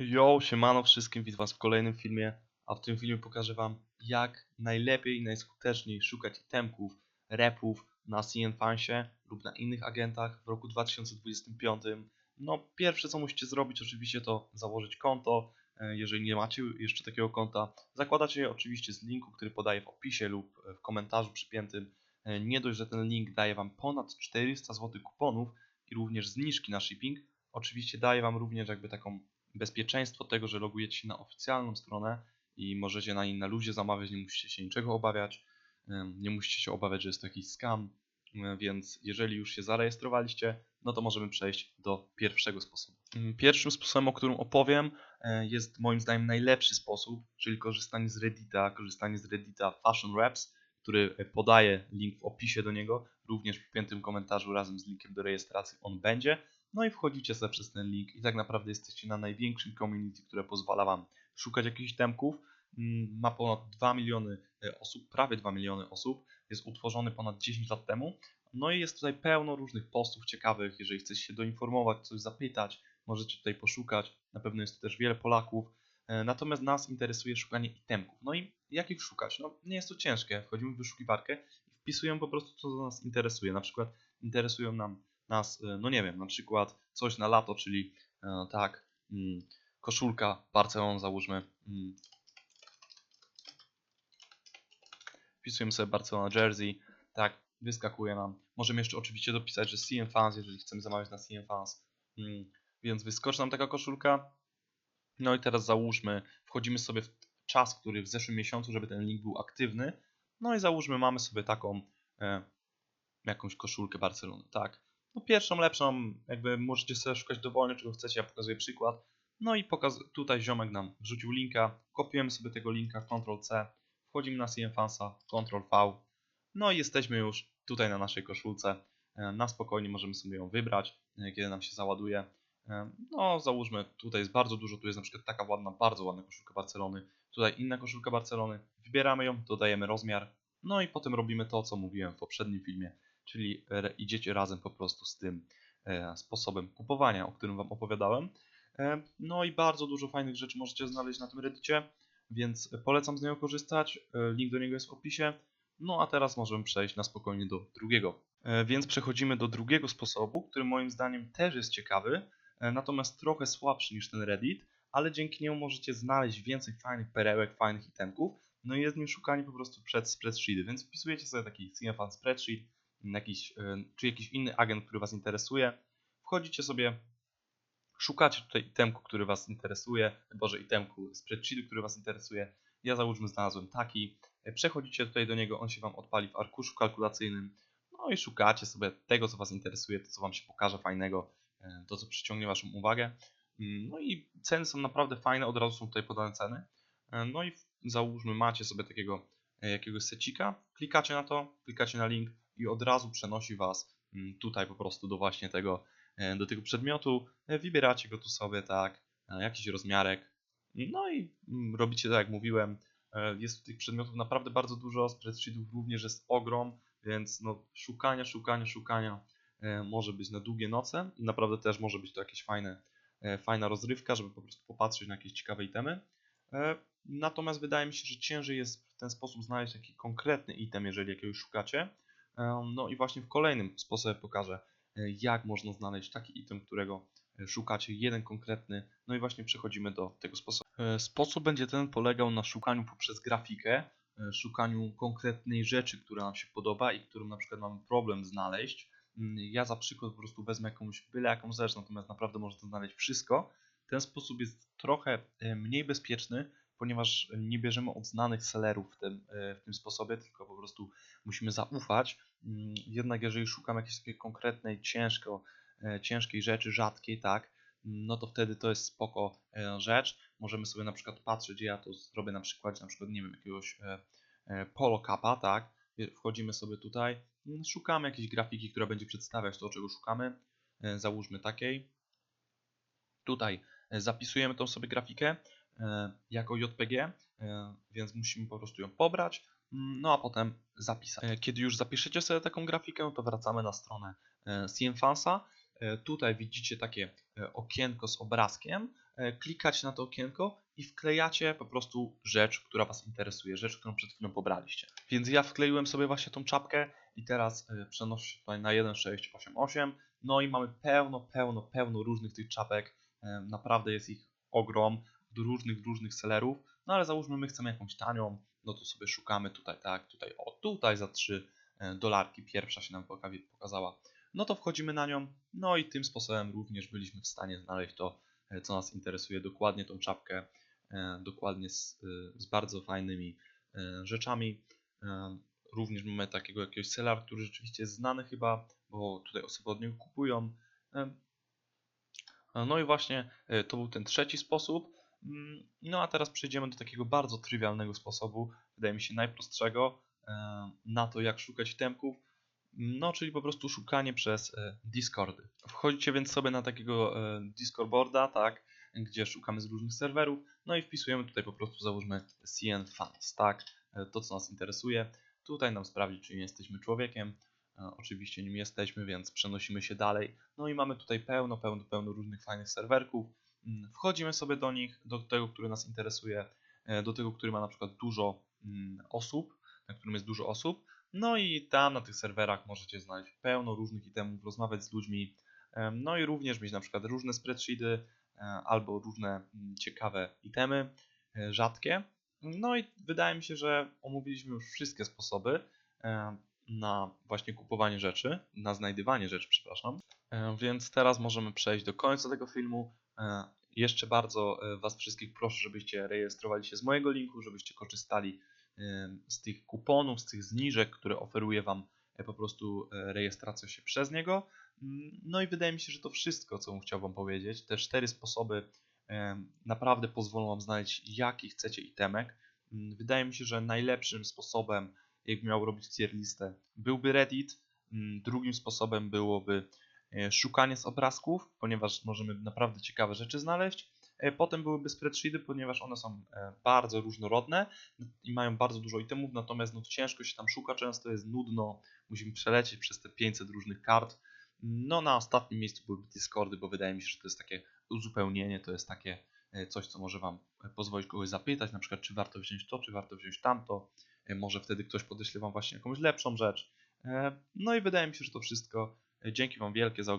Yo, siemano wszystkim, witam was w kolejnym filmie, a w tym filmie pokażę wam jak najlepiej i najskuteczniej szukać itemków, repów na CN Fansie lub na innych agentach w roku 2025. No pierwsze co musicie zrobić oczywiście to założyć konto, e, jeżeli nie macie jeszcze takiego konta. Zakładacie je oczywiście z linku, który podaję w opisie lub w komentarzu przypiętym. E, Nie dość, że ten link daje wam ponad 400 zł kuponów i również zniżki na shipping, oczywiście daje wam również jakby taką bezpieczeństwo tego, że logujecie się na oficjalną stronę i możecie na niej na luzie zamawiać, nie musicie się niczego obawiać, nie musicie się obawiać, że jest to jakiś scam, więc jeżeli już się zarejestrowaliście, no to możemy przejść do pierwszego sposobu. Ym, Pierwszym sposobem, o którym opowiem, e, jest moim zdaniem najlepszy sposób, czyli korzystanie z Reddita, korzystanie z Reddita Fashion Reps, który e, podaje link w opisie do niego, również w piętym komentarzu razem z linkiem do rejestracji on będzie. No i wchodzicie sobie przez ten link i tak naprawdę jesteście na największym community, które pozwala Wam szukać jakichś temków. Mm, Ma ponad 2 miliony e, osób, prawie 2 miliony osób. Jest utworzony ponad 10 lat temu. No i jest tutaj pełno różnych postów ciekawych. Jeżeli chcecie się doinformować, coś zapytać, możecie tutaj poszukać. Na pewno jest tu też wiele Polaków. E, Natomiast nas interesuje szukanie itemków. No i jak ich szukać? No nie jest to ciężkie. Wchodzimy w wyszukiwarkę i wpisujemy po prostu co nas interesuje. Na przykład interesują nam nas, e, no nie wiem, na przykład coś na lato, czyli e, tak, mm, koszulka Barcelona załóżmy. mm. Wpisujemy sobie Barcelona jersey, tak, wyskakuje nam. Możemy jeszcze oczywiście dopisać, że CM Fans, jeżeli chcemy zamawiać na CM Fans. Mm, Więc wyskoczy nam taka koszulka. No i teraz załóżmy, wchodzimy sobie w czas, który w zeszłym miesiącu, żeby ten link był aktywny. No i załóżmy, mamy sobie taką e, jakąś koszulkę Barcelony, tak. No pierwszą, lepszą, jakby możecie sobie szukać dowolnie, czego chcecie, ja pokazuję przykład. No i pokaz tutaj ziomek nam wrzucił linka, kopiujemy sobie tego linka, Ctrl-C, wchodzimy na CM Fansa, Ctrl-V, no i jesteśmy już tutaj na naszej koszulce. E, Na spokojnie możemy sobie ją wybrać, e, kiedy nam się załaduje. E, No załóżmy, tutaj jest bardzo dużo, tu jest na przykład taka ładna, bardzo ładna koszulka Barcelony, tutaj inna koszulka Barcelony, wybieramy ją, dodajemy rozmiar, no i potem robimy to, co mówiłem w poprzednim filmie, czyli idziecie razem po prostu z tym e, sposobem kupowania, o którym Wam opowiadałem. E, no i bardzo dużo fajnych rzeczy możecie znaleźć na tym Reddicie, więc polecam z niego korzystać. E, link do niego jest w opisie. No a teraz możemy przejść na spokojnie do drugiego. Więc przechodzimy do drugiego sposobu, który moim zdaniem też jest ciekawy, natomiast trochę słabszy niż ten Reddit, ale dzięki niemu możecie znaleźć więcej fajnych perełek, fajnych itemków. No i jest nim szukanie po prostu przed spreadsheety, więc wpisujecie sobie taki CFan spreadsheet, jakiś, e, czy jakiś inny agent, który Was interesuje. Wchodzicie sobie, szukacie tutaj itemku, który Was interesuje, boże itemku spreadsheetu, który Was interesuje. Ja załóżmy znalazłem taki. Przechodzicie tutaj do niego, on się Wam odpali w arkuszu kalkulacyjnym. No i szukacie sobie tego, co Was interesuje, to co Wam się pokaże fajnego, e, to co przyciągnie Waszą uwagę. Mm, No i ceny są naprawdę fajne, od razu są tutaj podane ceny. E, No i załóżmy macie sobie takiego jakiegoś secika, klikacie na to, klikacie na link i od razu przenosi Was mm, tutaj po prostu do właśnie tego, e, do tego przedmiotu. E, Wybieracie go tu sobie, tak, e, jakiś rozmiarek. No i mm, robicie tak jak mówiłem. Jest tych przedmiotów naprawdę bardzo dużo, spreadsheetów również jest ogrom, więc no, szukania, szukania, szukania może być na długie noce i naprawdę też może być to jakieś fajne, fajna rozrywka, żeby po prostu popatrzeć na jakieś ciekawe itemy. Natomiast wydaje mi się, że ciężej jest w ten sposób znaleźć taki konkretny item, jeżeli jakiegoś szukacie. No i właśnie w kolejnym sposobie pokażę, e, jak można znaleźć taki item, którego e, szukacie, jeden konkretny. No i właśnie przechodzimy do tego sposobu. E, Sposób będzie ten polegał na szukaniu poprzez grafikę, szukaniu konkretnej rzeczy, która nam się podoba i którą na przykład mamy problem znaleźć. Mm, Ja za przykład po prostu wezmę jakąś byle jakąś rzecz, natomiast naprawdę można znaleźć wszystko. Ten sposób jest trochę mniej bezpieczny, ponieważ nie bierzemy od znanych sellerów w tym, e, w tym sposobie, tylko po prostu musimy zaufać. Mm, Jednak jeżeli szukam jakiejś konkretnej, ciężko, e, ciężkiej rzeczy, rzadkiej, tak, no to wtedy to jest spoko e, rzecz. Możemy sobie na przykład patrzeć, ja to zrobię na przykładzie na przykład, nie wiem, jakiegoś e, e, polo capa, tak, wchodzimy sobie tutaj, mm, szukamy jakiejś grafiki, która będzie przedstawiać to, czego szukamy, e, załóżmy takiej. Tutaj e, zapisujemy tą sobie grafikę e, jako JPG, e, więc musimy po prostu ją pobrać, mm, no a potem zapisać. E, Kiedy już zapiszecie sobie taką grafikę, to wracamy na stronę e, CMFansa. E, Tutaj widzicie takie e, okienko z obrazkiem. e, klikacie na to okienko i wklejacie po prostu rzecz, która Was interesuje, rzecz, którą przed chwilą pobraliście. Więc ja wkleiłem sobie właśnie tą czapkę i teraz e, przenoszę się tutaj na 1688. No i mamy pełno, pełno, pełno różnych tych czapek. E, Naprawdę jest ich ogrom do różnych, różnych sellerów. No ale załóżmy, my chcemy jakąś tanią, no to sobie szukamy tutaj, tak, tutaj, o, tutaj za 3 dolarki pierwsza się nam poka- pokazała. No to wchodzimy na nią, no i tym sposobem również byliśmy w stanie znaleźć to, e, co nas interesuje, dokładnie tą czapkę, e, dokładnie z, e, z bardzo fajnymi e, rzeczami. E, Również mamy takiego jakiegoś seller, który rzeczywiście jest znany chyba, bo tutaj osoby od niego kupują. E, no i właśnie e, to był ten trzeci sposób. Mm, No a teraz przejdziemy do takiego bardzo trywialnego sposobu, wydaje mi się najprostszego, e, na to jak szukać temków. No, czyli po prostu szukanie przez e, Discordy. Wchodzicie więc sobie na takiego e, Discord boarda, tak, gdzie szukamy z różnych serwerów, no i wpisujemy tutaj po prostu załóżmy CN Fans, tak, to co nas interesuje. Tutaj nam sprawdzi, czy nie jesteśmy człowiekiem. Oczywiście nim jesteśmy, więc przenosimy się dalej. No i mamy tutaj pełno, pełno, pełno różnych fajnych serwerków. Mm, Wchodzimy sobie do nich, do tego, który nas interesuje, e, do tego, który ma na przykład dużo mm, osób, na którym jest dużo osób. No i tam na tych serwerach możecie znaleźć pełno różnych itemów, rozmawiać z ludźmi, no i również mieć na przykład różne spreadsheety e, albo różne mm, ciekawe itemy, e, rzadkie. No i wydaje mi się, że omówiliśmy już wszystkie sposoby na właśnie kupowanie rzeczy, na znajdywanie rzeczy, przepraszam. E, Więc teraz możemy przejść do końca tego filmu. E, Jeszcze bardzo e, Was wszystkich proszę, żebyście rejestrowali się z mojego linku, żebyście korzystali z tych kuponów, z tych zniżek, które oferuje Wam po prostu rejestracja się przez niego. Mm, No i wydaje mi się, że to wszystko, co bym chciał Wam powiedzieć. Te cztery sposoby naprawdę pozwolą Wam znaleźć jaki chcecie itemek. Mm, Wydaje mi się, że najlepszym sposobem, jak miał robić tier listę, byłby Reddit. Mm, Drugim sposobem byłoby e, szukanie z obrazków, ponieważ możemy naprawdę ciekawe rzeczy znaleźć. E, Potem byłyby spreadsheety, ponieważ one są e, bardzo różnorodne i mają bardzo dużo itemów, natomiast no, ciężko się tam szuka, często jest nudno, musimy przelecieć przez te 500 różnych kart. No na ostatnim miejscu byłyby Discordy, bo wydaje mi się, że to jest takie uzupełnienie, to jest takie coś, co może Wam e, pozwolić kogoś zapytać, na przykład czy warto wziąć to, czy warto wziąć tamto. E, Może wtedy ktoś podeśle Wam właśnie jakąś lepszą rzecz. E, No i wydaje mi się, że to wszystko. E, Dzięki Wam wielkie za oglądanie.